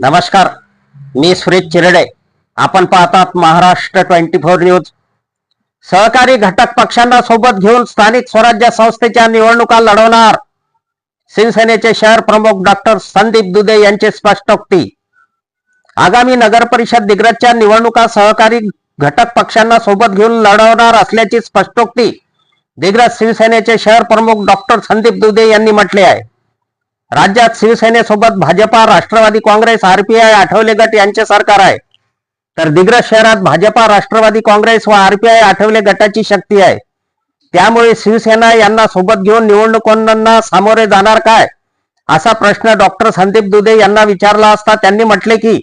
नमस्कार मी सुरेश चिरडे. आपण पाहतात महाराष्ट्र ट्वेंटी फोर न्यूज. सहकारी घटक पक्षांना सोबत घेऊन स्थानिक स्वराज्य संस्थेच्या निवडणुका लढवणार. शिवसेनेचे शहर प्रमुख डॉक्टर संदीप दुधे यांची स्पष्टोक्ती आगामी नगर परिषद दिग्रजच्या निवडणुका सहकारी घटक पक्षांना सोबत घेऊन लढवणार असल्याची स्पष्टोक्ती दिग्रज शिवसेनेचे शहर प्रमुख डॉक्टर संदीप दुधे यांनी म्हटले आहे. राज्यात शिवसेनेसोबत भाजपा राष्ट्रवादी काँग्रेस आरपीआय आठवले गट यांचे सरकार आहे. तर दिग्रस शहरात भाजपा राष्ट्रवादी काँग्रेस व आरपीआय आठवले गटाची शक्ती आहे. त्यामुळे शिवसेना यांना सोबत घेऊन निवडणुकांना सामोरे जाणार काय? असा प्रश्न डॉक्टर संदीप दुधे यांना विचारला असता त्यांनी म्हटले की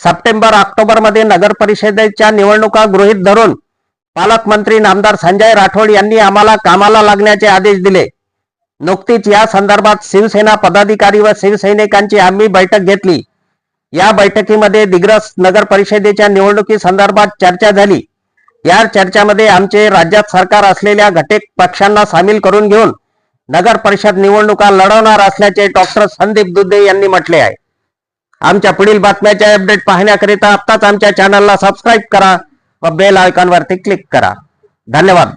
सप्टेंबर ऑक्टोबरमध्ये नगर परिषदेच्या निवडणुका गृहीत धरून पालकमंत्री नामदार संजय राठोड यांनी आम्हाला कामाला लागण्याचे आदेश दिले. नुकतीच या संदर्भात शिवसेना पदाधिकारी व शिवसैनिकांची आम्ही बैठक घेतली. या बैठकीमध्ये दिग्रस नगर परिषदेच्या निवडणुकी संदर्भात चर्चा झाली. या चर्चामध्ये आमचे राज्यात सरकार असलेल्या घटक पक्षांना सामील करून घेऊन नगर परिषद निवडणुका लढवणार असल्याचे डॉक्टर संदीप दुधे यांनी म्हटले आहे. आमच्या पुढील बातम्याचे अपडेट पाहण्याकरिता आत्ताच आमच्या चॅनलला सबस्क्राईब करा व बेल आयकॉनवरती क्लिक करा. धन्यवाद.